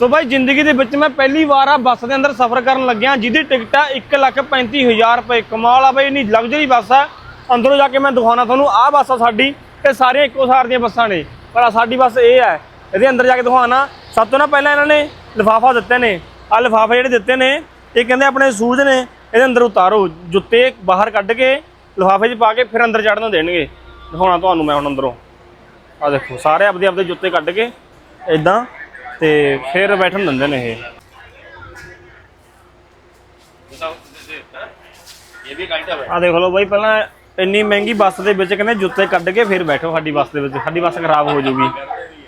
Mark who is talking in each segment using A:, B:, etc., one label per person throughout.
A: ਸੋ ਬਾਈ, ਜ਼ਿੰਦਗੀ ਦੇ ਵਿੱਚ ਮੈਂ ਪਹਿਲੀ ਵਾਰ ਆ ਬੱਸ ਦੇ ਅੰਦਰ ਸਫ਼ਰ ਕਰਨ ਲੱਗਿਆ, ਜਿਹਦੀ ਟਿਕਟ ਆ 135000 ਰੁਪਏ। ਕਮਾਲ ਆ ਬਾਈ, ਇੰਨੀ ਲਗਜ਼ਰੀ ਬੱਸ ਆ। ਅੰਦਰੋਂ ਜਾ ਕੇ ਮੈਂ ਦਿਖਾਉਣਾ ਤੁਹਾਨੂੰ, ਆਹ ਬੱਸ ਆ ਸਾਡੀ ਇਹ ਸਾਰੀਆਂ ਇੱਕੋ ਸਾਰ ਦੀਆਂ ਬੱਸਾਂ ਨੇ। ਪਰ ਆਹ ਸਾਡੀ ਬੱਸ ਇਹ ਹੈ ਇਹਦੇ ਅੰਦਰ ਜਾ ਕੇ ਦਿਖਾਉਣਾ, ਸਭ ਤੋਂ ਨਾ ਪਹਿਲਾਂ ਇਹਨਾਂ ਨੇ ਲਿਫਾਫਾ ਦਿੱਤੇ ਨੇ। ਆ ਲਿਫਾਫੇ ਜਿਹੜੇ ਦਿੱਤੇ ਨੇ, ਇਹ ਕਹਿੰਦੇ ਆਪਣੇ ਸ਼ੂਜ਼ ਨੇ, ਇਹਦੇ ਅੰਦਰ ਉਤਾਰੋ, ਜੁੱਤੇ ਬਾਹਰ ਕੱਢ ਕੇ, ਲਿਫਾਫੇ 'ਚ ਪਾ ਕੇ ਫਿਰ ਅੰਦਰ ਚੜ੍ਹਨ ਨੂੰ ਦੇਣਗੇ। ਦਿਖਾਉਣਾ ਤੁਹਾਨੂੰ ਮੈਂ ਹੁਣ ਅੰਦਰੋਂ। ਆ ਦੇਖੋ, ਸਾਰੇ ਆਪਦੇ ਆਪਦੇ ਜੁੱਤੇ ਕੱਢ ਕੇ ਇਦਾਂ ਤੇ ਫਿਰ ਬੈਠਣ ਦਿੰਦੇ ਨੇ ਇਹ। ਆ ਦੇਖ ਲਓ ਬਾਈ ਪਹਿਲਾਂ ਇੰਨੀ ਮਹਿੰਗੀ ਬੱਸ ਦੇ ਵਿੱਚ ਕਹਿੰਦੇ ਜੁੱਤੇ ਕੱਢ ਕੇ ਫਿਰ ਬੈਠੋ ਸਾਡੀ ਬੱਸ ਦੇ ਵਿੱਚ ਸਾਡੀ ਬੱਸ ਖਰਾਬ ਹੋ ਜਾਊਗੀ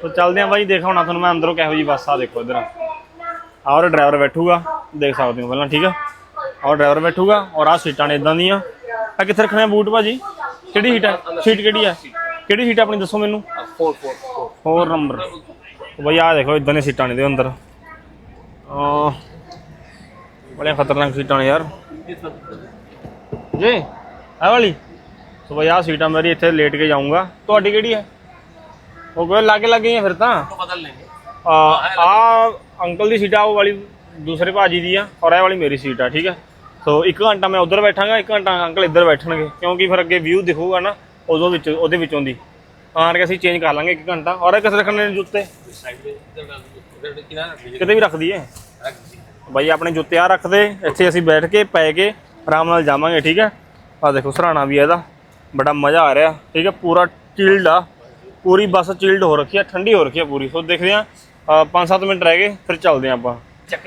A: ਤੋ ਚੱਲਦੇ ਆ ਬਾਈ ਦਿਖਾਉਣਾ ਤੁਹਾਨੂੰ ਮੈਂ ਅੰਦਰੋਂ ਕਿਹੋ ਜੀ ਬੱਸ ਆ ਦੇਖੋ ਇਧਰ। ਆਹ ਡਰਾਈਵਰ ਬੈਠੂਗਾ ਦੇਖ ਸਕਦੇ ਹੋ ਪਹਿਲਾਂ ਠੀਕ ਆ? ਆਹ ਡਰਾਈਵਰ ਬੈਠੂਗਾ ਔਰ ਆਹ ਸੀਟਾਂ ਨੇ ਇਦਾਂ ਦੀਆਂ। ਆ ਕਿੱਥੇ ਰੱਖਣੇ ਆ ਬੂਟ ਭਾਜੀ? ਕਿਹੜੀ ਸੀਟ ਹੈ ਸੀਟ ਕਿਹੜੀ ਹੈ ਕਿਹੜੀ ਸੀਟ ਆਪਣੀ ਦੱਸੋ ਮੈਨੂੰ?
B: 4 4
A: ਹੋਰ ਨੰਬਰ ਬਈ ਆ ਦੇਖੋ ਇਦਾਂ ਦੀਆਂ ਸੀਟਾਂ ਨੇ ਦੇ ਅੰਦਰ। ਆ ਬੜੀਆਂ ਖਤਰਨਾਕ ਸੀਟਾਂ ਨੇ ਯਾਰ। ਜੀ ਆ ਵਾਲੀ। ਸੋ ਬਈ ਆ ਸੀਟਾਂ ਮੇਰੀ ਇੱਥੇ ਲੇਟ ਕੇ ਜਾਊਂਗਾ। ਤੁਹਾਡੀ ਕਿਹੜੀ ਹੈ? ਉਹ ਕੋਈ ਲਾਗੇ ਲੱਗੇ ਫਿਰ ਤਾਂ?
B: ਬਦਲ ਲੈਂਗੇ
A: ਆ ਅੰਕਲ ਦੀ ਸੀਟਾਂ ਉਹ ਵਾਲੀ ਦੂਸਰੇ ਭਾਜੀ ਦੀ ਆ ਔਰ ਇਹ ਵਾਲੀ ਮੇਰੀ ਸੀਟ ਆ ਠੀਕ ਹੈ ਸੋ 1 ਘੰਟਾ ਮੈਂ ਉਧਰ ਬੈਠਾਂਗਾ 1 ਘੰਟਾ ਅੰਕਲ ਇੱਧਰ ਬੈਠਣਗੇ ਕਿਉਂਕਿ ਫਿਰ ਅੱਗੇ ਵਿਊ ਦਿਖੂਗਾ ਨਾ ਉਦੋਂ ਵਿੱਚ ਉਹਦੇ ਵਿੱਚੋਂ ਦੀ। ਆਣ ਕੇ ਅਸੀਂ ਚੇਂਜ ਕਰ ਲਾਂਗੇ ਇੱਕ ਘੰਟਾ। ਔਰ ਇਹ ਕਿੱਥੇ ਰੱਖਣੇ ਨੇ ਜੁੱਤੇ? ਕਿਤੇ ਵੀ ਰੱਖ ਦਈਏ। ਬਾਈ ਆਪਣੇ ਜੁੱਤੇ ਆ ਰੱਖਦੇ ਇੱਥੇ ਅਸੀਂ ਬੈਠ ਕੇ ਪੈ ਕੇ ਆਰਾਮ ਨਾਲ ਜਾਵਾਂਗੇ ਠੀਕ ਹੈ? ਆ ਦੇਖੋ ਸਰਾਣਾ ਵੀ ਇਹਦਾ। ਬੜਾ ਮਜ਼ਾ ਆ ਰਿਹਾ ਠੀਕ ਹੈ? ਪੂਰਾ ਚਿਲਡ ਆ। ਪੂਰੀ ਬੱਸ ਚਿਲਡ ਹੋ ਰੱਖੀ ਆ ਠੰਡੀ ਹੋ ਰੱਖੀ ਆ ਪੂਰੀ। ਸੋ ਦੇਖਦੇ ਆ 5-7 ਮਿੰਟ ਰਹਿ ਗਏ ਫਿਰ ਚੱਲਦੇ ਆ ਆਪਾਂ।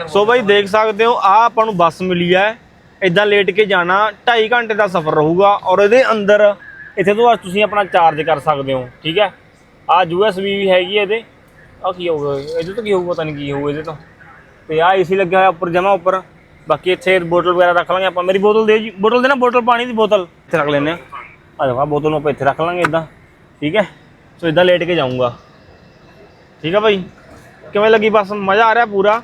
A: ਸੋ ਬਾਈ ਦੇਖ ਸਕਦੇ ਹੋ ਆ ਆਪਾਂ ਨੂੰ ਬੱਸ ਮਿਲੀ ਹੈ। ਇਦਾਂ ਲੇਟ ਕੇ ਜਾਣਾ 2.5 ਘੰਟੇ ਦਾ ਸਫ਼ਰ ਰਹੂਗਾ ਔਰ ਇਹਦੇ ਅੰਦਰ ਇੱਥੇ ਤੋਂ ਤੁਸੀਂ ਆਪਣਾ ਚਾਰਜ ਕਰ ਸਕਦੇ ਹੋ, ਠੀਕ ਹੈ? ਆ ਯੂਐਸਬੀ ਵੀ ਹੈਗੀ ਹੈ ਇਹਦੇ। ਆ ਕੀ ਹੋਊਗਾ? ਇਹਦੇ ਤੋਂ ਕੀ ਹੋਊਗਾ? ਪਤਾ ਨਹੀਂ ਕੀ ਹੋਊਗਾ ਇਹਦੇ ਤੋਂ। ਤੇ ਆ ਏਸੀ ਲੱਗਿਆ ਹੋਇਆ ਉੱਪਰ, ਜਮਾ ਉੱਪਰ। ਬਾਕੀ ਇੱਥੇ ਬੋਟਲ ਵਗੈਰਾ ਰੱਖ ਲਾਂਗੇ ਆਪਾਂ। ਮੇਰੀ ਬੋਤਲ ਦੇ ਜੀ ਬੋਤਲ ਦੇ ਨਾ ਬੋਤਲ ਪਾਣੀ ਦੀ ਬੋਤਲ ਇੱਥੇ ਰੱਖ ਲੈਂਦੇ ਆ ਆ ਦੇਖੋ ਬੋਤਲ ਨੂੰ ਆਪਾਂ ਇੱਥੇ ਰੱਖ ਲਾਂਗੇ ਇਦਾਂ ਠੀਕ ਹੈ? ਸੋ ਇਦਾਂ ਲੇਟ ਕੇ ਜਾਊਂਗਾ। ਠੀਕ ਹੈ ਭਾਈ ਕਿਵੇਂ ਲੱਗੀ? ਬਸ ਮਜ਼ਾ ਆ ਰਿਹਾ ਪੂਰਾ।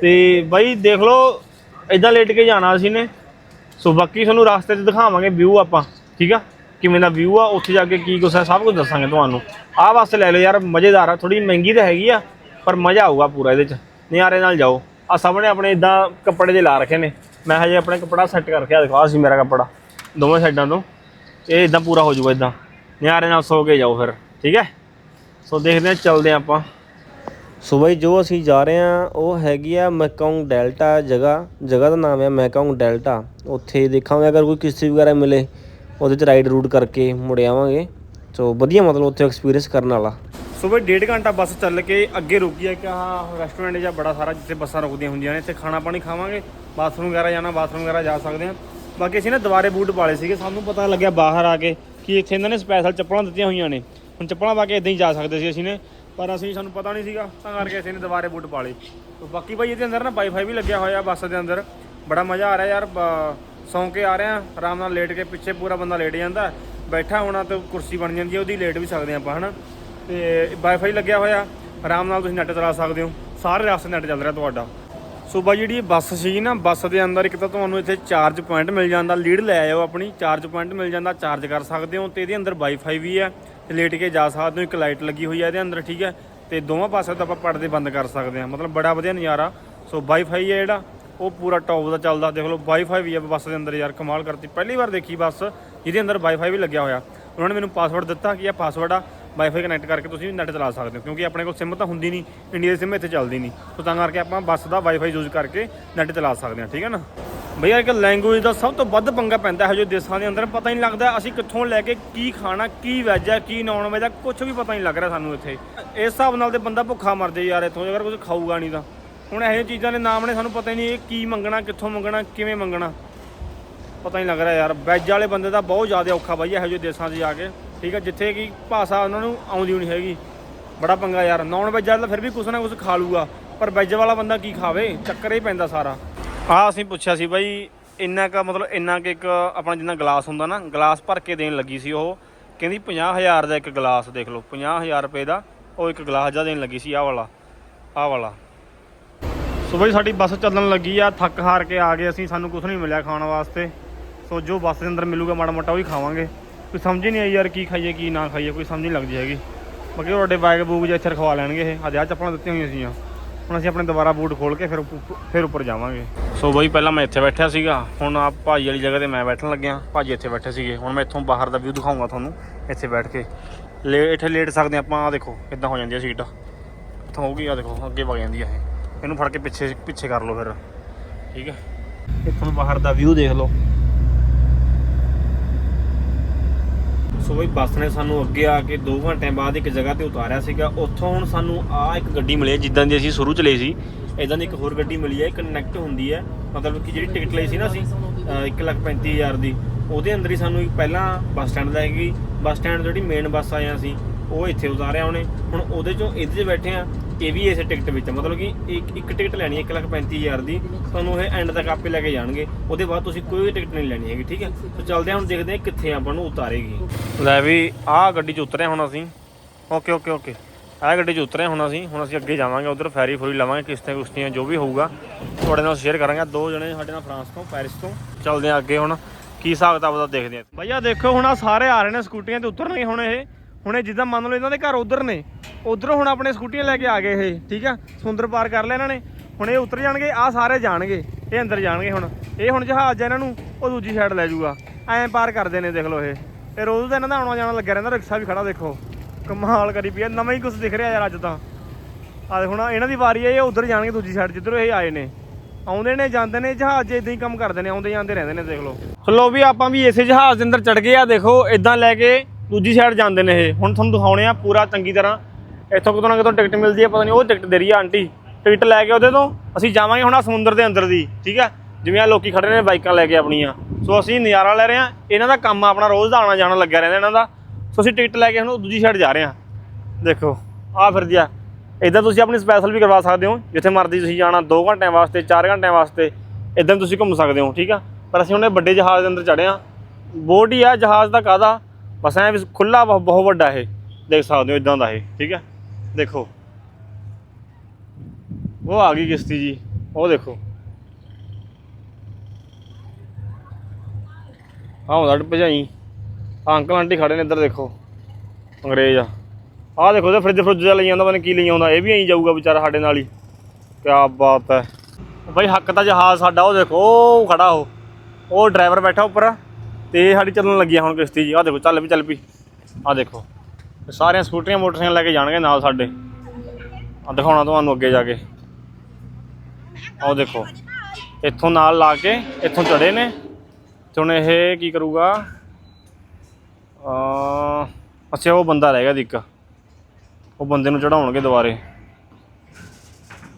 A: ਤੇ ਬਾਈ, ਦੇਖ ਲਓ ਇਦਾਂ ਲੇਟ ਕੇ ਜਾਣਾ ਅਸੀਂ ਨੇ। ਸੋ ਬਾਕੀ ਤੁਹਾਨੂੰ ਰਸਤੇ 'ਚ ਦਿਖਾਵਾਂਗੇ ਵਿਊ ਆਪਾਂ, ਠੀਕ ਆ? ਕਿਵੇਂ ਦਾ ਵਿਊ ਆ, ਉੱਥੇ ਜਾ ਕੇ ਕੀ ਕੁਛ ਹੈ ਸਭ ਕੁਝ ਦੱਸਾਂਗੇ ਤੁਹਾਨੂੰ। ਆਹ ਬੱਸ ਲੈ ਲਓ ਯਾਰ, ਮਜ਼ੇਦਾਰ ਆ ਥੋੜੀ ਮਹਿੰਗੀ ਤਾਂ ਹੈਗੀ ਆ, ਪਰ ਮਜ਼ਾ ਆਊਗਾ ਪੂਰਾ ਇਹਦੇ 'ਚ। ਨਿਆਰੇ ਨਾਲ ਜਾਓ। ਆ ਸਾਹਮਣੇ ਆਪਣੇ ਇਦਾਂ ਕੱਪੜੇ ਦੇ ਲਾ ਰੱਖੇ ਨੇ। ਮੈਂ ਹਜੇ ਆਪਣੇ ਕੱਪੜਾ ਸੈੱਟ ਕਰਕੇ ਆ ਦੇਖੋ ਆਹ ਸੀ ਮੇਰਾ ਕੱਪੜਾ, ਦੋਵੇਂ ਸਾਈਡਾਂ ਤੋਂ ਇਹ ਇਦਾਂ ਪੂਰਾ ਹੋ ਜਾਊਗਾ ਇਦਾਂ ਨਿਆਰੇ ਨਾਲ ਸੋ ਕੇ ਜਾਓ ਫਿਰ, ਠੀਕ ਹੈ? ਸੋ ਦੇਖਦੇ ਹਾਂ, ਚੱਲਦੇ ਹਾਂ ਆਪਾਂ। ਸੋ ਬਾਈ, ਜੋ ਅਸੀਂ ਜਾ ਰਹੇ ਹਾਂ, ਉਹ ਹੈਗੀ ਆ ਮੈਕੌਂਗ ਡੈਲਟਾ ਜਗ੍ਹਾ। ਜਗ੍ਹਾ ਦਾ ਨਾਮ ਹੈ ਮੈਕੌਂਗ ਡੈਲਟਾ। ਉੱਥੇ ਦੇਖਾਂਗੇ, ਅਗਰ ਕੋਈ ਕਿਸ਼ਤੀ ਵਗੈਰਾ ਮਿਲੇ ਉਹਦੇ ਚ ਰਾਈਡ ਰੂਟ ਕਰਕੇ ਮੁੜ ਆਵਾਂਗੇ। ਸੋ ਵਧੀਆ ਮਤਲਬ ਉੱਥੇ ਐਕਸਪੀਰੀਅੰਸ ਕਰਨ ਵਾਲਾ। ਸੋ ਬਾਈ ਡੇਢ ਘੰਟਾ ਬੱਸ ਚੱਲ ਕੇ ਅੱਗੇ ਰੁਕੀ ਆ ਕਿ ਆਹ ਰੈਸਟੋਰੈਂਟ ਜਾਂ ਬੜਾ ਸਾਰਾ ਜਿੱਥੇ ਬੱਸਾਂ ਰੁਕਦੀਆਂ ਹੁੰਦੀਆਂ ਨੇ, ਇੱਥੇ ਖਾਣਾ ਪਾਣੀ ਖਾਵਾਂਗੇ ਬਾਥਰੂਮ ਵਗੈਰਾ ਜਾਣਾ ਬਾਥਰੂਮ ਵਗੈਰਾ ਜਾ ਸਕਦੇ ਹਾਂ। ਬਾਕੀ ਅਸੀਂ ਨਾ ਦੁਬਾਰੇ ਬੂਟ ਪਾਲੇ ਸੀਗੇ, ਸਾਨੂੰ ਪਤਾ ਲੱਗਿਆ ਬਾਹਰ ਆ ਕੇ ਕਿ ਇੱਥੇ ਇਹਨਾਂ ਨੇ ਸਪੈਸ਼ਲ ਚੱਪਲਾਂ ਦਿੱਤੀਆਂ ਹੋਈਆਂ ਨੇ। ਹੁਣ ਚੱਪਲਾਂ ਪਾ ਕੇ ਇਦਾਂ ਹੀ ਜਾ ਸਕਦੇ ਸੀ ਅਸੀਂ ਨੇ, ਪਰ ਅਸੀਂ, ਸਾਨੂੰ ਪਤਾ ਨਹੀਂ ਸੀਗਾ, ਤਾਂ ਕਰਕੇ ਅਸੀਂ ਨੇ ਦੁਬਾਰੇ ਬੂਟ ਪਾ ਲਏ ਬਾਕੀ ਭਾਈ ਇਹਦੇ ਅੰਦਰ ਨਾ ਵਾਈਫਾਈ ਵੀ ਲੱਗਿਆ ਹੋਇਆ ਬੱਸ ਦੇ ਅੰਦਰ। ਬੜਾ ਮਜ਼ਾ ਆ ਰਿਹਾ ਯਾਰ ਸੌਂ ਕੇ ਆ ਰਿਹਾ, ਆਰਾਮ ਨਾਲ ਲੇਟ ਕੇ ਪਿੱਛੇ ਪੂਰਾ ਬੰਦਾ ਲੇਟ ਜਾਂਦਾ, ਬੈਠਾ ਹੋਣਾ ਤੇ ਕੁਰਸੀ ਬਣ ਜਾਂਦੀ ਹੈ, ਉਹਦੀ ਲੇਟ ਵੀ ਸਕਦੇ ਆਪਾਂ, ਹਨਾ? ਤੇ ਵਾਈਫਾਈ ਲੱਗਿਆ ਹੋਇਆ, ਆਰਾਮ ਨਾਲ ਤੁਸੀਂ ਨੈਟ ਚਲਾ ਸਕਦੇ ਹੋ, ਸਾਰੇ ਰਸਤੇ ਨੈਟ ਚੱਲ ਰਿਹਾ ਤੁਹਾਡਾ। ਸੋ ਬਾਈ, ਜਿਹੜੀ ਬੱਸ ਸੀ ਨਾ, ਬੱਸ ਦੇ ਅੰਦਰ ਇੱਕ ਤਾਂ ਤੁਹਾਨੂੰ ਇੱਥੇ ਚਾਰਜ ਪੁਆਇੰਟ ਮਿਲ ਜਾਂਦਾ ਲੀਡ ਲੈ ਆਇਓ ਆਪਣੀ ਚਾਰਜ ਪੁਆਇੰਟ ਮਿਲ ਜਾਂਦਾ ਚਾਰਜ ਕਰ ਸਕਦੇ ਹੋ, ਤੇ ਇਹਦੇ ਅੰਦਰ ਵਾਈਫਾਈ ਵੀ ਹੈ, ਤੇ ਲੇਟ ਕੇ ਜਾ ਸਕਦੇ ਹੋ, ਇੱਕ ਲਾਈਟ ਲੱਗੀ ਹੋਈ ਹੈ ਇਹਦੇ ਅੰਦਰ, ਠੀਕ ਹੈ? ਤੇ ਦੋਵਾਂ ਪਾਸੇ ਤੋਂ ਆਪਾਂ ਪਰਦੇ ਬੰਦ ਕਰ ਸਕਦੇ ਹਾਂ, ਮਤਲਬ ਬੜਾ ਵਧੀਆ ਨਜ਼ਾਰਾ। ਸੋ ਵਾਈਫਾਈ ਹੈ ਜਿਹੜਾ ਉਹ ਪੂਰਾ ਟੌਪ ਦਾ ਚੱਲਦਾ। ਦੇਖ ਲਓ ਵਾਈਫਾਈ ਵੀ ਆ ਬੱਸ ਦੇ ਅੰਦਰ ਯਾਰ, ਕਮਾਲ ਕਰਤੀ। ਪਹਿਲੀ ਵਾਰ ਦੇਖੀ ਬੱਸ, ਜਿਹਦੇ ਅੰਦਰ ਵਾਈਫਾਈ ਵੀ ਲੱਗਿਆ ਹੋਇਆ। ਉਹਨਾਂ ਨੇ ਮੈਨੂੰ ਪਾਸਵਰਡ ਦਿੱਤਾ ਕਿ ਇਹ ਪਾਸਵਰਡ ਆ ਵਾਈਫਾਈ ਕਨੈਕਟ ਕਰਕੇ ਤੁਸੀਂ ਨੈਟ ਚਲਾ ਸਕਦੇ ਹੋ, ਕਿਉਂਕਿ ਆਪਣੇ ਕੋਲ ਸਿਮ ਤਾਂ ਹੁੰਦੀ ਨਹੀਂ ਇੰਡੀਆ ਦੀ ਸਿਮ ਇੱਥੇ ਚੱਲਦੀ ਨਹੀਂ। ਸੋ ਤਾਂ ਕਰਕੇ ਆਪਾਂ ਬੱਸ ਦਾ ਵਾਈਫਾਈ ਯੂਜ਼ ਕਰਕੇ ਨੈਟ ਚਲਾ ਸਕਦੇ ਹਾਂ, ਠੀਕ ਹੈ ਨਾ? ਭਈਆ ਇੱਕ ਲੈਂਗੁਏਜ ਦਾ ਸਭ ਤੋਂ ਵੱਧ ਪੰਗਾ ਪੈਂਦਾ ਹੈ ਜੋ ਦੇਸ਼ਾਂ ਦੇ ਅੰਦਰ, ਪਤਾ ਹੀ ਨਹੀਂ ਲੱਗਦਾ ਅਸੀਂ ਕਿੱਥੋਂ ਲੈ ਕੇ ਕੀ ਖਾਣਾ, ਕੀ ਵੈਜ ਹੈ ਕੀ ਨੌਨ ਵੈਜ ਹੈ ਕੁਝ ਵੀ ਪਤਾ ਨਹੀਂ ਲੱਗ ਰਿਹਾ ਸਾਨੂੰ ਇੱਥੇ। ਇਸ ਹਿਸਾਬ ਨਾਲ ਤੇ ਬੰਦਾ ਭੁੱਖਾ ਮਰ ਜੇ ਯਾਰ, ਇੱਥੋਂ ਅਗਰ ਕੁਝ ਖਾਊਗਾ ਨਹੀਂ ਤਾਂ। ਹੁਣ ਇਹੋ ਚੀਜ਼ਾਂ ਦੇ ਨਾਮ ਨੇ, ਸਾਨੂੰ ਪਤਾ ਹੀ ਨਹੀਂ ਇਹ ਕੀ ਮੰਗਣਾ, ਕਿੱਥੋਂ ਮੰਗਣਾ, ਕਿਵੇਂ ਮੰਗਣਾ। ਪਤਾ ਨਹੀਂ ਲੱਗ ਰਿਹਾ ਯਾਰ, ਵੈਜ ਵਾਲੇ ਬੰਦੇ ਦਾ ਬਹੁਤ ਜ਼ਿਆਦਾ ਔਖਾ ਬਾਈ ਇਹੋ ਜਿਹੇ ਦੇਸ਼ਾਂ 'ਚ ਜਾ ਕੇ। ਠੀਕ ਹੈ ਜਿੱਥੇ ਕਿ ਭਾਸ਼ਾ ਉਹਨਾਂ ਨੂੰ ਆਉਂਦੀ ਨਹੀਂ ਹੈਗੀ। ਬੜਾ ਪੰਗਾ ਯਾਰ ਨੌਨ ਵੈਜ ਵਾਲਾ ਫਿਰ ਵੀ ਕੁਛ ਨਾ ਕੁਛ ਖਾ ਲੂਗਾ। ਪਰ ਵੈਜ ਵਾਲਾ ਬੰਦਾ ਕੀ ਖਾਵੇ, ਚੱਕਰ ਹੀ ਪੈਂਦਾ ਸਾਰਾ। ਆ ਅਸੀਂ ਪੁੱਛਿਆ ਸੀ ਬਾਈ, ਇੰਨਾ ਕ ਮਤਲਬ ਇੰਨਾ ਕਿ ਇੱਕ ਆਪਣਾ ਜਿੰਨਾ ਗਲਾਸ ਹੁੰਦਾ ਨਾ, ਗਲਾਸ ਭਰ ਕੇ ਦੇਣ ਲੱਗੀ ਸੀ ਉਹ। ਕਹਿੰਦੀ 50000 ਦਾ ਇੱਕ ਗਲਾਸ ਦੇਖ ਲਓ 50000 ਰੁਪਏ ਦਾ ਉਹ ਇੱਕ ਗਲਾਸ ਜਾ ਦੇਣ ਲੱਗੀ ਸੀ, ਆਹ ਵਾਲਾ ਆਹ ਵਾਲਾ। ਸੋ ਬਈ ਸਾਡੀ ਬੱਸ ਚੱਲਣ ਲੱਗੀ ਆ, ਥੱਕ ਹਾਰ ਕੇ ਆ ਗਏ ਅਸੀਂ, ਸਾਨੂੰ ਕੁਝ ਨਹੀਂ ਮਿਲਿਆ ਖਾਣ ਵਾਸਤੇ। ਸੋ ਜੋ ਬੱਸ ਦੇ ਅੰਦਰ ਮਿਲੂਗਾ ਮਾੜਾ ਮੋਟਾ ਉਹ ਹੀ ਖਾਵਾਂਗੇ। ਕੋਈ ਸਮਝ ਹੀ ਨਹੀਂ ਆਈ ਯਾਰ ਕੀ ਖਾਈਏ, ਕੀ ਨਾ ਖਾਈਏ, ਕੋਈ ਸਮਝ ਨਹੀਂ ਲੱਗਦੀ ਹੈਗੀ। ਬਾਕੀ ਤੁਹਾਡੇ ਬੈਗ ਬੂਗ ਜੇ ਇੱਥੇ ਰਖਵਾ ਲੈਣਗੇ ਇਹ। ਅਜਿਹਾ ਆ ਚੱਪਲਾਂ ਦਿੱਤੀਆਂ ਹੋਈਆਂ ਸੀਆਂ ਹੁਣ ਅਸੀਂ ਆਪਣੇ ਦੁਬਾਰਾ ਬੂਟ ਖੋਲ ਕੇ ਫਿਰ ਉੱਪ- ਫਿਰ ਉੱਪਰ ਜਾਵਾਂਗੇ। ਸੋ ਬਈ ਪਹਿਲਾਂ ਮੈਂ ਇੱਥੇ ਬੈਠਿਆ ਸੀਗਾ। ਹੁਣ ਆ ਭਾਜੀ ਵਾਲੀ ਜਗ੍ਹਾ ਤੇ ਮੈਂ ਬੈਠਣ ਲੱਗਿਆ। ਭਾਜੀ ਇੱਥੇ ਬੈਠੇ ਸੀਗੇ। ਹੁਣ ਮੈਂ ਇੱਥੋਂ ਬਾਹਰ ਦਾ ਵਿਊ ਦਿਖਾਉਂਗਾ ਤੁਹਾਨੂੰ, ਇੱਥੇ ਬੈਠ ਕੇ। ਲੇ, ਇੱਥੇ ਲੇਟ ਸਕਦੇ ਆਪਾਂ। ਆ ਦੇਖੋ ਇਦਾਂ ਹੋ ਜਾਂਦੀ ਹੈ ਸੀਟ। ਇੱਥੋਂ ਹੋਊਗੀ ਆ ਦੇਖੋ, ਅੱਗੇ ਵਗ ਜਾਂਦੀ ਹੈ ਇਹ। ਇਹਨੂੰ ਫੜ ਕੇ ਪਿੱਛੇ ਪਿੱਛੇ ਕਰ ਲਓ ਫਿਰ। ਠੀਕ ਹੈ। ਇੱਥੋਂ ਬਾਹਰ ਦਾ ਵਿਊ ਦੇਖ ਲਓ। ਸੋ ਬਈ ਬੱਸ ਨੇ ਸਾਨੂੰ ਅੱਗੇ ਆ ਕੇ 2 ਘੰਟਿਆਂ ਬਾਅਦ ਇੱਕ ਜਗ੍ਹਾ ਤੇ ਉਤਾਰਿਆ ਸੀਗਾ। ਉੱਥੋਂ ਹੁਣ ਸਾਨੂੰ ਆ ਇੱਕ ਗੱਡੀ ਮਿਲੀ ਜਿੱਦਾਂ ਦੀ ਅਸੀਂ ਸ਼ੁਰੂ ਚ ਲਈ ਸੀ। ਇਦਾਂ ਦੀ ਇੱਕ ਹੋਰ ਗੱਡੀ ਮਿਲੀ ਹੈ ਕਨੈਕਟ ਹੁੰਦੀ ਹੈ। ਮਤਲਬ ਕਿ ਜਿਹੜੀ ਟਿਕਟ ਲਈ ਸੀ ਨਾ ਅਸੀਂ 135000 ਦੀ। ਉਹਦੇ ਅੰਦਰ ਹੀ ਸਾਨੂੰ ਇੱਕ ਪਹਿਲਾਂ ਬੱਸ ਸਟੈਂਡ ਲੈ ਗਈ। ਬੱਸ ਸਟੈਂਡ ਜਿਹੜੀ ਮੇਨ ਬੱਸ ਆਇਆ ਸੀ ਉਹ ਇੱਥੇ ਉਤਾਰਿਆ ਉਹਨੇ। ਹੁਣ ਉਹਦੇ ਚੋਂ ਇਹਦੇ 'ਚ ਬੈਠੇ ਆ ਇਹ ਵੀ ਇਸੇ ਟਿਕਟ ਵਿੱਚ, ਮਤਲਬ ਕਿ ਇੱਕ ਇੱਕ ਟਿਕਟ ਲੈਣੀ ਹੈ 135000 ਦੀ, ਤੁਹਾਨੂੰ ਇਹ ਐਂਡ ਤੱਕ ਆਪੇ ਲੈ ਕੇ ਜਾਣਗੇ। ਉਹਦੇ ਬਾਅਦ ਤੁਸੀਂ ਕੋਈ ਵੀ ਟਿਕਟ ਨਹੀਂ ਲੈਣੀ ਹੈਗੀ, ਠੀਕ ਹੈ? ਸੋ ਚੱਲਦੇ ਹਾਂ, ਹੁਣ ਦੇਖਦੇ ਹਾਂ ਕਿੱਥੇ ਆਪਾਂ ਨੂੰ ਉਤਾਰੇਗੀ। ਲੈ ਵੀ, ਆਹ ਗੱਡੀ 'ਚ ਉਤਰੇ ਹੁਣ ਅਸੀਂ। Okay okay okay. ਆਹ ਗੱਡੀ 'ਚ ਉਤਰੇ ਹੁਣ ਅਸੀਂ ਹੁਣ ਅਸੀਂ ਅੱਗੇ ਜਾਵਾਂਗੇ, ਉਧਰ ਫੈਰੀ ਫੁਰੀ ਲਵਾਂਗੇ ਕਿਸ਼ਤਾਂ ਕੁਸ਼ਤੀਆਂ, ਜੋ ਵੀ ਹੋਊਗਾ। ਤੁਹਾਡੇ ਨਾਲ ਸ਼ੇਅਰ ਕਰਾਂਗੇ, ਦੋ ਜਣੇ ਸਾਡੇ ਨਾਲ ਫਰਾਂਸ ਤੋਂ, ਪੈਰਿਸ ਤੋਂ। ਚੱਲਦੇ ਹਾਂ ਅੱਗੇ ਹੁਣ, ਕੀ ਹਿਸਾਬ ਕਿਤਾਬ ਦਾ ਦੇਖਦੇ ਹਾਂ। ਭਈਆ ਦੇਖੋ, ਹੁਣ ਆ ਸਾਰੇ ਆ ਰਹੇ ਨੇ ਸਕੂਟੀਆਂ ਤੇ ਉਤਰਨਗੇ ਹੁਣ ਇਹ। ਹੁਣ ਇਹ ਜਿੱਦਾਂ ਮੰਨ ਲਓ ਇਹਨਾਂ ਦੇ ਘਰ ਉਧਰ ਨੇ ਉਧਰੋਂ ਹੁਣ ਆਪਣੇ ਸਕੂਟੀਆਂ ਲੈ ਕੇ ਆ ਗਏ ਇਹ, ਠੀਕ ਆ? ਸਮੁੰਦਰ ਪਾਰ ਕਰ ਲਿਆ ਇਹਨਾਂ ਨੇ। ਹੁਣ ਇਹ ਉਤਰ ਜਾਣਗੇ ਆ ਸਾਰੇ ਜਾਣਗੇ। ਇਹ ਅੰਦਰ ਜਾਣਗੇ ਹੁਣ। ਇਹ ਹੁਣ ਜਹਾਜ਼ ਆ ਇਹਨਾਂ ਨੂੰ, ਉਹ ਦੂਜੀ ਸਾਈਡ ਲੈ ਜਾਊਗਾ। ਐਂ ਪਾਰ ਕਰਦੇ ਨੇ, ਦੇਖ ਲਓ ਇਹ। ਇਹ ਰੋਜ਼ ਦਾ ਇਹਨਾਂ ਦਾ ਆਉਣਾ ਜਾਣਾ ਲੱਗਿਆ ਰਹਿੰਦਾ, ਰਿਕਸ਼ਾ ਵੀ ਖੜਾ ਦੇਖੋ। ਕਮਾਲ ਕਰੀ ਪਿਆ ਨਵਾਂ ਹੀ ਕੁਝ ਦਿਖ ਰਿਹਾ ਯਾਰ ਅੱਜ ਤਾਂ। ਆ ਹੁਣ ਇਹਨਾਂ ਦੀ ਵਾਰੀ ਹੈ ਇਹ ਉਧਰ ਜਾਣਗੇ ਦੂਜੀ ਸਾਈਡ ਜਿੱਧਰੋਂ ਇਹ ਆਏ ਨੇ। ਆਉਂਦੇ ਨੇ, ਜਾਂਦੇ ਨੇ, ਜਹਾਜ਼ ਇਦਾਂ ਹੀ ਕੰਮ ਕਰਦੇ ਨੇ, ਆਉਂਦੇ ਜਾਂਦੇ ਰਹਿੰਦੇ ਨੇ, ਦੇਖ ਲਓ। ਚਲੋ ਵੀ ਆਪਾਂ ਵੀ ਇਸੇ ਜਹਾਜ਼ ਦੇ ਅੰਦਰ ਚੜ ਗਏ ਆ, ਦੇਖੋ ਇਦਾਂ ਲੈ ਕੇ ਦੂਜੀ ਸਾਈਡ ਜਾਂਦੇ ਨੇ ਇਹ। ਹੁਣ ਤੁਹਾਨੂੰ ਦਿਖਾਉਣੇ ਆ ਪੂਰਾ ਚੰਗੀ ਤਰ੍ਹਾਂ ਇੱਥੋਂ ਕਿਤੋਂ ਨਾ ਕਿਤੋਂ ਟਿਕਟ ਮਿਲਦੀ ਹੈ ਪਤਾ ਨਹੀਂ ਉਹ ਟਿਕਟ ਦੇ ਰਹੀ ਆ ਆਂਟੀ। ਟਿਕਟ ਲੈ ਕੇ ਉਹਦੇ ਤੋਂ ਅਸੀਂ ਜਾਵਾਂਗੇ ਹੁਣ ਆ ਸਮੁੰਦਰ ਦੇ ਅੰਦਰ ਦੀ, ਠੀਕ ਹੈ ਜਿਵੇਂ ਆ ਲੋਕੀ ਖੜੇ ਨੇ ਬਾਈਕਾਂ ਲੈ ਕੇ ਆਪਣੀਆਂ। ਸੋ ਅਸੀਂ ਨਜ਼ਾਰਾ ਲੈ ਰਹੇ ਹਾਂ ਇਹਨਾਂ ਦਾ ਕੰਮ ਆਪਣਾ, ਰੋਜ਼ ਦਾ ਆਉਣਾ ਜਾਣਾ ਲੱਗਿਆ ਰਹਿੰਦਾ ਇਹਨਾਂ ਦਾ। ਸੋ ਅਸੀਂ ਟਿਕਟ ਲੈ ਕੇ ਹੁਣ ਉਹ ਦੂਜੀ ਸਾਈਡ ਜਾ ਰਹੇ ਹਾਂ ਦੇਖੋ ਆ ਫਿਰਦੀ ਆ। ਇਦਾਂ ਤੁਸੀਂ ਆਪਣੀ ਸਪੈਸ਼ਲ ਵੀ ਕਰਵਾ ਸਕਦੇ ਹੋ, ਜਿੱਥੇ ਮਰਜ਼ੀ ਤੁਸੀਂ ਜਾਣਾ 2 ਘੰਟਿਆਂ ਵਾਸਤੇ 4 ਘੰਟਿਆਂ ਵਾਸਤੇ ਇਦਾਂ ਤੁਸੀਂ ਘੁੰਮ ਸਕਦੇ ਹੋ, ਠੀਕ ਆ? ਪਰ ਅਸੀਂ ਉਹਨੇ ਵੱਡੇ ਜਹਾਜ਼ ਦੇ ਅੰਦਰ ਚੜ੍ਹੇ ਆ। ਬੋਟ ਹੀ ਆ ਜਹਾਜ਼ ਦਾ ਕਾਦਾ ਬਸ ਐ ਖੁੱਲਾ ਬਹੁਤ ਵੱਡਾ ਇਹ, ਦੇਖ ਸਕਦੇ ਹੋ ਇਦਾਂ ਦਾ ਇਹ, ਠੀਕ ਹੈ ਦੇਖੋ। ਉਹ ਆ ਗਈ ਕਿਸ਼ਤੀ ਜੀ, ਉਹ ਦੇਖੋ। ਆਹ ਹੁੰਦਾ ਭਜਾਈ। ਅੰਕਲ ਆਂਟੀ ਖੜੇ ਨੇ ਇੱਧਰ ਦੇਖੋ। ਅੰਗਰੇਜ਼ ਆ। ਆਹ ਦੇਖੋ ਤੇ ਫ੍ਰਿਜ ਫ੍ਰਿਜ ਲਈ ਜਾਂਦਾ ਪਤਾ ਕੀ ਲਈ ਆਉਂਦਾ ਇਹ ਵੀ ਐਂ ਜਾਊਗਾ ਵਿਚਾਰਾ ਸਾਡੇ ਨਾਲ ਹੀ। ਕਿਆ ਬਾਤ ਹੈ ਬਈ ਹੱਕ ਤਾਂ ਜਹਾਜ਼ ਸਾਡਾ, ਉਹ ਦੇਖੋ, ਉਹ ਖੜਾ ਉਹ। ਉਹ ਡਰਾਈਵਰ ਬੈਠਾ ਉੱਪਰ। ਤੇ ਇਹ ਸਾਡੀ ਚੱਲਣ ਲੱਗੀ ਹੁਣ ਕਿਸ਼ਤੀ ਜੀ। ਆਹ ਦੇਖੋ, ਚੱਲ ਵੀ, ਚੱਲ ਪਈ ਆਹ ਦੇਖੋ। ਇਹ ਸਾਰੀਆਂ ਸਕੂਟਰੀਆਂ ਮੋਟਰਸਾਈਕਲ ਲੈ ਕੇ ਜਾਣਗੇ ਨਾਲ ਸਾਡੇ। ਆ ਦਿਖਾਉਣਾ ਤੁਹਾਨੂੰ ਅੱਗੇ ਜਾ ਕੇ। ਆਹ ਦੇਖੋ, ਇੱਥੋਂ ਨਾਲ ਲਾ ਕੇ ਇੱਥੋਂ ਚੜੇ ਨੇ। ਤੇ ਹੁਣ ਇਹ ਕੀ ਕਰੂਗਾ? ਅ ਅੱਛਾ, ਉਹ ਬੰਦਾ ਰਹਿ ਗਿਆ ਦਿੱਕ ਉਹ ਬੰਦੇ ਨੂੰ ਚੜਾਉਣਗੇ ਦੁਬਾਰੇ।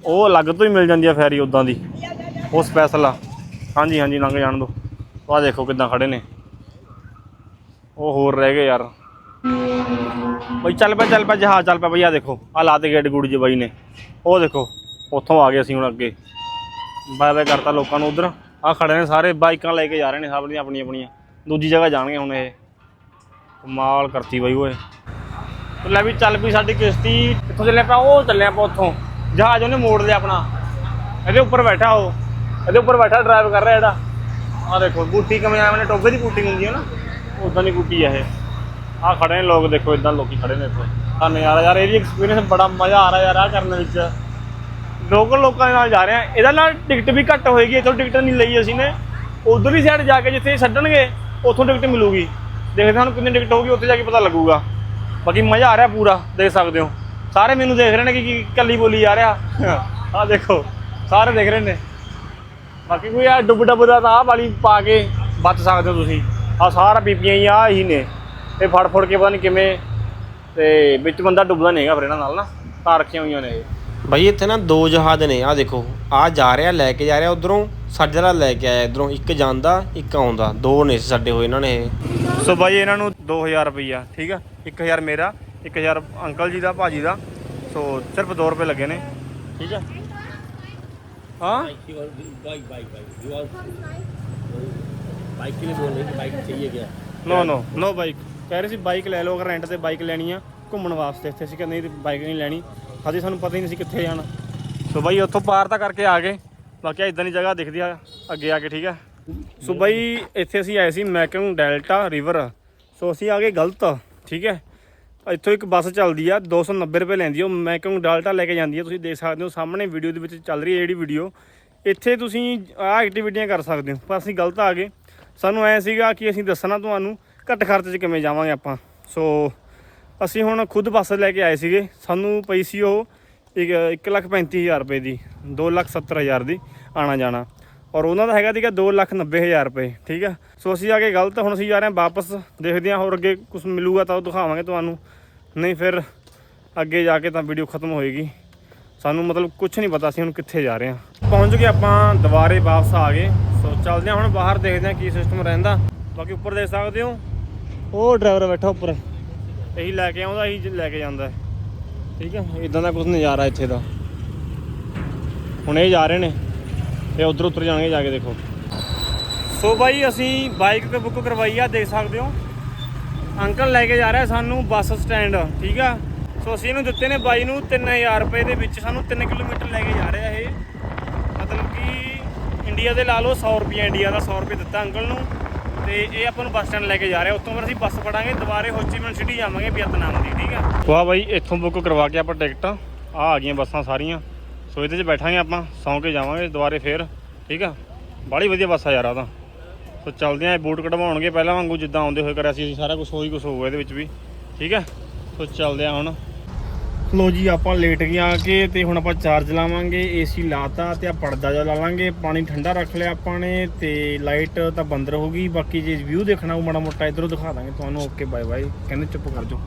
A: ਉਹ ਅਲੱਗ ਤੋਂ ਹੀ ਮਿਲ ਜਾਂਦੀ ਆ ਫੈਰੀ ਉਦਾਂ ਦੀ। ਉਹ ਸਪੈਸ਼ਲ ਆ। ਹਾਂਜੀ ਹਾਂਜੀ, ਲੰਘ ਜਾਣ ਦੋ। ਆਹ ਦੇਖੋ ਕਿੱਦਾਂ ਖੜੇ ਨੇ। ਉਹ ਹੋਰ ਰਹਿ ਗਏ ਯਾਰ। ਬਈ ਚੱਲ ਪਿਆ ਚੱਲ ਪਿਆ, ਜਹਾਜ਼ ਚੱਲ ਪਿਆ ਬਈ ਆ ਦੇਖੋ ਆ ਲਾਤੇ ਗੇਟ ਗੁੜ ਜੀ ਬਾਈ ਨੇ। ਉਹ ਦੇਖੋ, ਉੱਥੋਂ ਆ ਗਏ ਅਸੀਂ ਹੁਣ ਅੱਗੇ। ਬਾਏ ਬਾਏ ਕਰਤਾ ਲੋਕਾਂ ਨੂੰ ਉਧਰ। ਆ ਖੜੇ ਨੇ ਸਾਰੇ, ਬਾਈਕਾਂ ਲੈ ਕੇ ਜਾ ਰਹੇ ਨੇ ਸਭ ਦੀਆਂ, ਆਪਣੀਆਂ ਆਪਣੀਆਂ। ਦੂਜੀ ਜਗ੍ਹਾ ਜਾਣਗੇ ਹੁਣ ਇਹ। ਕਮਾਲ ਕਰਤੀ ਬਾਈ ਓਏ। ਤੇ ਲੈ ਵੀ ਚੱਲ ਪਈ ਸਾਡੀ ਕਿਸ਼ਤੀ। ਕਿੱਥੋਂ ਚੱਲਿਆ ਪਿਆ? ਉਹ ਚੱਲਿਆ ਪਿਆ ਉੱਥੋਂ। ਜਹਾਜ਼ ਉਹਨੇ ਮੋੜ ਲਿਆ ਆਪਣਾ। ਇਹਦੇ ਉੱਪਰ ਬੈਠਾ ਉਹ। ਇਹਦੇ ਉੱਪਰ ਬੈਠਾ ਡਰਾਈਵ ਕਰ ਰਿਹਾ ਜਿਹੜਾ ਆ ਦੇਖੋ, ਬੂਟੀ ਕਿਵੇਂ ਆ ਮੈਨੇ ਟੋਬੇ ਦੀ ਬੂਟੀ ਹੁੰਦੀ ਹੈ ਨਾ। ਉਦਾਂ ਦੀ ਬੂਟੀ ਆ ਇਹ। ਆ ਖੜੇ ਨੇ ਲੋਕ, ਦੇਖੋ ਇਦਾਂ ਲੋਕੀ ਖੜੇ ਨੇ ਇੱਥੇ। ਆ ਨਜ਼ਾਰਾ ਯਾਰ, ਇਹ ਵੀ ਐਕਸਪੀਰੀਅੰਸ ਬੜਾ ਮਜ਼ਾ ਆ ਰਿਹਾ ਯਾਰ ਆ ਕਰਨ ਵਿੱਚ। ਲੋਕਲ ਲੋਕਾਂ ਦੇ ਨਾਲ ਜਾ ਰਹੇ ਆ। ਇਹਦਾ ਨਾਲ ਟਿਕਟ ਵੀ ਘੱਟ ਹੋਏਗੀ, ਇੱਥੋਂ ਟਿਕਟ ਨਹੀਂ ਲਈ ਅਸੀਂ ਨੇ। ਉਧਰਲੀ ਸਾਈਡ ਜਾ ਕੇ ਜਿੱਥੇ ਛੱਡਣਗੇ, ਉੱਥੋਂ ਟਿਕਟ ਮਿਲੂਗੀ। ਦੇਖਦੇ ਹਾਂ ਕਿੰਨੀ ਟਿਕਟ ਹੋਊਗੀ, ਉੱਥੇ ਜਾ ਕੇ ਪਤਾ ਲੱਗੂਗਾ। ਬਾਕੀ ਮਜ਼ਾ ਆ ਰਿਹਾ ਪੂਰਾ, ਦੇਖ ਸਕਦੇ ਹੋ। ਸਾਰੇ ਮੈਨੂੰ ਦੇਖ ਰਹੇ ਨੇ ਕਿ ਕੀ ਕੱਲੀ ਬੋਲੀ ਜਾ ਰਿਹਾ। ਆਹ ਦੇਖੋ, ਸਾਰੇ ਦੇਖ ਰਹੇ ਨੇ। ਬਾਕੀ ਕੋਈ ਆ ਡੁੱਬ ਡੁੱਬ ਦਾ ਤਾਂ ਆਹ ਵਾਲੀ ਪਾ ਕੇ ਬਚ ਸਕਦੇ ਹੋ ਤੁਸੀਂ। ਆ ਸਾਰਾ ਬੀਬੀਆਂ ਹੀ ਆ ਹੀ ਨੇ। ਇਹ ਫੜ ਫੜ ਕੇ ਪਤਾ ਨਹੀਂ ਕਿਵੇਂ ਤੇ ਵਿੱਚ ਬੰਦਾ ਡੁੱਬਦਾ ਨਹੀਂ ਹੈਗਾ ਫਿਰ ਇਹਨਾਂ ਨਾਲ ਨਾ ਤਾਂ ਰੱਖੀਆਂ ਹੋਈਆਂ ਨੇ ਇਹ
C: ਭਾਈ ਇੱਥੇ ਨਾ ਦੋ ਜਹਾਜ਼ ਨੇ ਆ ਦੇਖੋ ਆ ਜਾ ਰਿਹਾ ਲੈ ਕੇ ਜਾ ਰਿਹਾ ਉਧਰੋਂ ਸਾਡੇ ਵਾਲਾ ਲੈ ਕੇ ਆਇਆ ਇਧਰੋਂ ਇੱਕ ਜਾਂਦਾ ਇੱਕ ਆਉਂਦਾ ਦੋ ਨੇ ਸੀ ਸਾਡੇ ਹੋਏ ਇਹਨਾਂ ਨੇ ਇਹ
A: ਸੋ ਬਾਈ ਇਹਨਾਂ ਨੂੰ 2000 ਰੁਪਈਆ ਠੀਕ ਆ 1000 ਮੇਰਾ 1000 ਅੰਕਲ ਜੀ ਦਾ ਭਾਜੀ ਦਾ ਸੋ ਸਿਰਫ 2 ਰੁਪਏ ਲੱਗੇ ਨੇ ਠੀਕ ਆ ਹਾਂ
B: bike bike bike you bike के लिए बोल रहे हैं कि बाइक चाहिए क्या
A: ਨੋ ਨੋ ਨੋ ਬਾਈਕ ਕਹਿ ਰਹੇ ਸੀ ਬਾਈਕ ਲੈ ਲਓ, ਅਗਰ ਰੈਂਟ ਤੇ ਬਾਈਕ ਲੈਣੀ ਆ, ਘੁੰਮਣ ਵਾਸਤੇ ਇੱਥੇ। ਅਸੀਂ ਕਿ ਬਾਈਕ ਨਹੀਂ ਲੈਣੀ। ਹਜੇ ਸਾਨੂੰ ਪਤਾ ਹੀ ਨਹੀਂ ਸੀ ਕਿੱਥੇ ਜਾਣਾ। ਸੋ ਬਾਈ, ਉੱਥੋਂ ਪਾਰ ਤਾਂ ਕਰਕੇ ਆ ਗਏ। ਬਾਕੀ ਇਦਾਂ ਦੀ ਜਗ੍ਹਾ ਦਿਖਦੀ ਆ, ਅੱਗੇ ਆ ਕੇ, ਠੀਕ ਆ? ਸੋ ਬਾਈ, ਇੱਥੇ ਅਸੀਂ ਆਏ ਸੀ ਮੈਕਿੰਗ ਡੈਲਟਾ ਰਿਵਰ। ਸੋ ਅਸੀਂ ਆ ਗਏ ਗਲਤ, ਠੀਕ ਹੈ ਇੱਥੋਂ ਇੱਕ ਬੱਸ ਚੱਲਦੀ ਆ 290 ਰੁਪਏ ਲੈਂਦੀ ਉਹ ਮੈਕਿੰਗ ਡੈਲਟਾ ਲੈ ਕੇ ਜਾਂਦੀ ਆ। ਤੁਸੀਂ ਦੇਖ ਸਕਦੇ ਹੋ, ਸਾਹਮਣੇ ਵੀਡੀਓ ਦੇ ਵਿੱਚ ਚੱਲ ਰਹੀ ਹੈ ਜਿਹੜੀ ਵੀਡੀਓ। ਇੱਥੇ ਤੁਸੀਂ ਆਹ ਐਕਟੀਵਿਟੀਆਂ ਕਰ ਸਕਦੇ ਹੋ, ਪਰ ਅਸੀਂ ਗਲਤ ਆ ਗਏ। ਸਾਨੂੰ ਐ ਸੀਗਾ ਕਿ ਅਸੀਂ ਦੱਸਣਾ ਤੁਹਾਨੂੰ ਘੱਟ ਖਰਚ 'ਚ ਕਿਵੇਂ ਜਾਵਾਂਗੇ ਆਪਾਂ? ਸੋ ਅਸੀਂ ਹੁਣ ਖੁਦ ਬੱਸ ਲੈ ਕੇ ਆਏ ਸੀਗੇ। ਸਾਨੂੰ ਪਈ ਸੀ ਉਹ ਇੱਕ ਇੱਕ ਲੱਖ ਪੈਂਤੀ ਹਜ਼ਾਰ ਰੁਪਏ ਦੀ, ਦੋ ਲੱਖ ਸੱਤਰ ਹਜ਼ਾਰ ਦੀ ਆਣਾ ਜਾਣਾ। ਔਰ ਉਹਨਾਂ ਦਾ ਹੈਗਾ ਸੀਗਾ ਦੋ ਲੱਖ ਨੱਬੇ ਹਜ਼ਾਰ ਰੁਪਏ, ਠੀਕ ਆ? ਸੋ ਅਸੀਂ ਆ ਕੇ ਗਲਤ ਹੁਣ ਅਸੀਂ ਜਾ ਰਹੇ ਹਾਂ ਵਾਪਸ, ਦੇਖਦੇ ਹਾਂ ਹੋਰ ਅੱਗੇ ਕੁਝ ਮਿਲੂਗਾ ਤਾਂ ਉਹ ਦਿਖਾਵਾਂਗੇ ਤੁਹਾਨੂੰ। ਨਹੀਂ ਫਿਰ ਅੱਗੇ ਜਾ ਕੇ ਤਾਂ ਵੀਡੀਓ ਖਤਮ ਹੋਏਗੀ। ਸਾਨੂੰ ਮਤਲਬ ਕੁਝ ਨਹੀਂ ਪਤਾ ਸੀ ਹੁਣ ਕਿੱਥੇ ਜਾ ਰਹੇ ਹਾਂ। ਪਹੁੰਚ ਗਏ ਆਪਾਂ ਦੁਬਾਰੇ ਵਾਪਸ ਆ ਗਏ। ਸੋ ਚੱਲਦੇ ਹਾਂ ਹੁਣ ਬਾਹਰ, ਦੇਖਦੇ ਹਾਂ ਕੀ ਸਿਸਟਮ ਰਹਿੰਦਾ। ਬਾਕੀ ਉੱਪਰ ਦੇਖ ਸਕਦੇ ਹੋ। ਉਹ ਡਰਾਈਵਰ ਬੈਠਾ ਉੱਪਰ। ਇਹੀ ਲੈ ਕੇ ਆਉਂਦਾ ਇਹੀ ਲੈ ਕੇ ਜਾਂਦਾ। ਠੀਕ ਹੈ ਇਦਾਂ ਦਾ ਕੁਝ ਨਜ਼ਾਰਾ ਇੱਥੇ ਦਾ। ਹੁਣ ਇਹ ਜਾ ਰਹੇ ਨੇ ਇਹ ਉਧਰ ਉਤਰ ਜਾਣਗੇ ਜਾ ਕੇ ਦੇਖੋ। ਸੋ ਬਾਈ ਅਸੀਂ ਬਾਈਕ ਤੇ ਬੁੱਕ ਕਰਵਾਈ ਆ ਦੇਖ ਸਕਦੇ ਹੋ। ਅੰਕਲ ਲੈ ਕੇ ਜਾ ਰਿਹਾ ਸਾਨੂੰ ਬੱਸ ਸਟੈਂਡ ਠੀਕ ਆ? ਸੋ ਅਸੀਂ ਇਹਨੂੰ ਦਿੱਤੇ ਨੇ ਬਾਈ ਨੂੰ 3000 ਰੁਪਏ ਦੇ ਵਿੱਚ ਸਾਨੂੰ 3 ਕਿਲੋਮੀਟਰ ਲੈ ਕੇ ਜਾ ਰਿਹਾ ਇਹ। ਮਤਲਬ ਕਿ ਇੰਡੀਆ ਦੇ ਲਾ ਲਓ 100 ਰੁਪਏ ਇੰਡੀਆ ਦਾ 100 ਰੁਪਏ ਦਿੱਤਾ ਅੰਕਲ ਨੂੰ। ਤੇ ਇਹ ਆਪਾਂ ਨੂੰ ਬੱਸ ਸਟੈਂਡ ਲੈ ਕੇ ਜਾ ਰਿਹਾ ਉੱਥੋਂ ਫਿਰ ਅਸੀਂ ਬੱਸ ਫੜਾਂਗੇ, ਦੁਬਾਰੇ ਹੋਚੀਮਨ ਸਿਟੀ ਜਾਵਾਂਗੇ ਵੀਅਤਨਾਮ ਦੀ, ਠੀਕ ਆ? ਵਾਹ ਬਾਈ, ਇੱਥੋਂ ਬੁੱਕ ਕਰਵਾ ਕੇ ਆਪਾਂ ਟਿਕਟਾਂ। ਆ ਆ ਗਈਆਂ ਬੱਸਾਂ ਸਾਰੀਆਂ। ਸੋ ਇਹਦੇ 'ਚ ਬੈਠਾਂਗੇ ਆਪਾਂ, ਸੌਂ ਕੇ ਜਾਵਾਂਗੇ ਦੁਬਾਰੇ ਫੇਰ, ਠੀਕ ਆ? ਬਾਹਲੀ ਵਧੀਆ ਬੱਸ ਆ ਯਾਰ ਆ ਤਾਂ। ਸੋ ਚੱਲਦੇ ਆਂ ਬੂਟ ਕਢਵਾਉਣਗੇ ਪਹਿਲਾਂ ਵਾਂਗੂ, ਜਿੱਦਾਂ ਆਉਂਦੇ ਹੋਏ ਕਰਿਆ ਸੀ, ਅਸੀਂ ਸਾਰਾ ਕੁਝ ਉਹੀ ਕੁਝ ਹੋਊਗਾ ਇਹਦੇ ਵਿੱਚ ਵੀ, ਠੀਕ ਹੈ ਸੋ ਚੱਲਦੇ ਆਂ ਹੁਣ। ਲੋ ਜੀ, ਆਪਾਂ ਲੇਟ ਗਏ ਆ ਕੇ ਤੇ ਹੁਣ ਆਪਾਂ ਚਾਰਜ ਲਾਵਾਂਗੇ ਏਸੀ ਲਾਤਾ ਤੇ ਆ ਪਰਦਾ ਜਿਹਾ ਲਾ ਲਾਂਗੇ। ਪਾਣੀ ਠੰਡਾ ਰੱਖ ਲਿਆ ਆਪਾਂ ਨੇ ਤੇ ਲਾਈਟ ਤਾਂ ਬੰਦ ਰਹੂਗੀ। ਬਾਕੀ ਜੇ ਵਿਊ ਦੇਖਣਾ ਉਹ ਮਾੜਾ ਮੋਟਾ, ਇਧਰੋਂ ਦਿਖਾ ਦਾਂਗੇ ਤੁਹਾਨੂੰ। ਓਕੇ ਬਾਏ ਬਾਏ ਕਹਿੰਦੇ ਚੁੱਪ ਕਰ ਜਾਓ।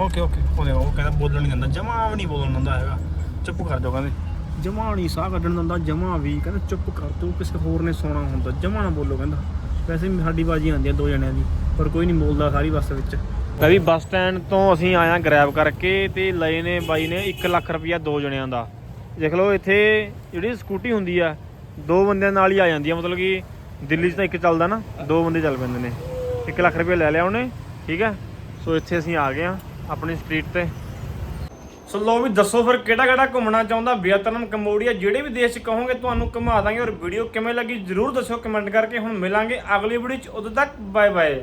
A: ਓਕੇ ਓਕੇ ਉਹ ਉਹ ਕਹਿੰਦਾ ਬੋਲਣ ਨਹੀਂ ਦਿੰਦਾ। ਜਮਾ ਵੀ ਨਹੀਂ ਬੋਲਣ ਦਿੰਦਾ ਹੈਗਾ। ਚੁੱਪ ਕਰ ਜਾਓ, ਕਹਿੰਦੇ। ਜਮਾ ਨਹੀਂ ਸਾਹ ਕੱਢਣ ਦਿੰਦਾ, ਜਮਾ ਵੀ। ਕਹਿੰਦਾ ਚੁੱਪ ਕਰ, ਤੂੰ ਕਿਸੇ ਹੋਰ ਨੇ ਸੋਣਾ ਹੁੰਦਾ। ਜਮਾ ਨਾ ਬੋਲੋ, ਕਹਿੰਦਾ। ਵੈਸੇ ਵੀ ਸਾਡੀ ਬਾਜੀ ਆਉਂਦੀ ਆ ਦੋ ਜਣਿਆਂ ਦੀ, ਪਰ ਕੋਈ ਨਹੀਂ ਬੋਲਦਾ ਸਾਰੀ ਬੱਸ ਵਿੱਚ। ਮੈਂ ਵੀ ਬੱਸ ਸਟੈਂਡ ਤੋਂ ਅਸੀਂ ਆਇਆ ਗ੍ਰੈਬ ਕਰਕੇ ਤੇ ਲਏ ਨੇ ਬਾਈ ਨੇ 1 ਲੱਖ ਰੁਪਇਆ ਦੋ ਜਣਿਆਂ ਦਾ। ਦੇਖ ਲਓ ਇੱਥੇ ਜਿਹੜੀ ਸਕੂਟੀ ਹੁੰਦੀ ਆ, ਦੋ ਬੰਦਿਆਂ ਨਾਲ ਹੀ ਆ ਜਾਂਦੀ ਆ, ਮਤਲਬ ਕਿ ਦਿੱਲੀ 'ਚ ਤਾਂ ਇੱਕ ਚੱਲਦਾ ਨਾ, ਦੋ ਬੰਦੇ ਚੱਲ ਪੈਂਦੇ ਨੇ। 1 ਲੱਖ ਰੁਪਇਆ ਲੈ ਲਿਆ ਉਹਨੇ, ਠੀਕ ਹੈ ਸੋ ਇੱਥੇ ਅਸੀਂ ਆ ਗਏ ਆ ਆਪਣੀ ਸਟਰੀਟ ਤੇ। ਸੋ ਲੋ ਵੀ ਦੱਸੋ ਫਿਰ ਕਿਹੜਾ ਕਿਹੜਾ ਘੁੰਮਣਾ ਚਾਹੁੰਦਾ ਵੀਅਤਨਾਮ ਕੰਬੋਡੀਆ, ਜਿਹੜੇ ਵੀ ਦੇਸ਼ 'ਚ ਕਹੋਗੇ ਤੁਹਾਨੂੰ ਘੁਮਾ ਦਾਂਗੇ ਔਰ ਵੀਡੀਓ ਕਿਵੇਂ ਲੱਗੀ ਜਰੂਰ ਦੱਸਿਓ ਕਮੈਂਟ ਕਰਕੇ ਹੁਣ ਮਿਲਾਂਗੇ ਅਗਲੀ ਵੀਡੀਓ 'ਚ, ਉਦੋਂ ਤੱਕ ਬਾਏ ਬਾਏ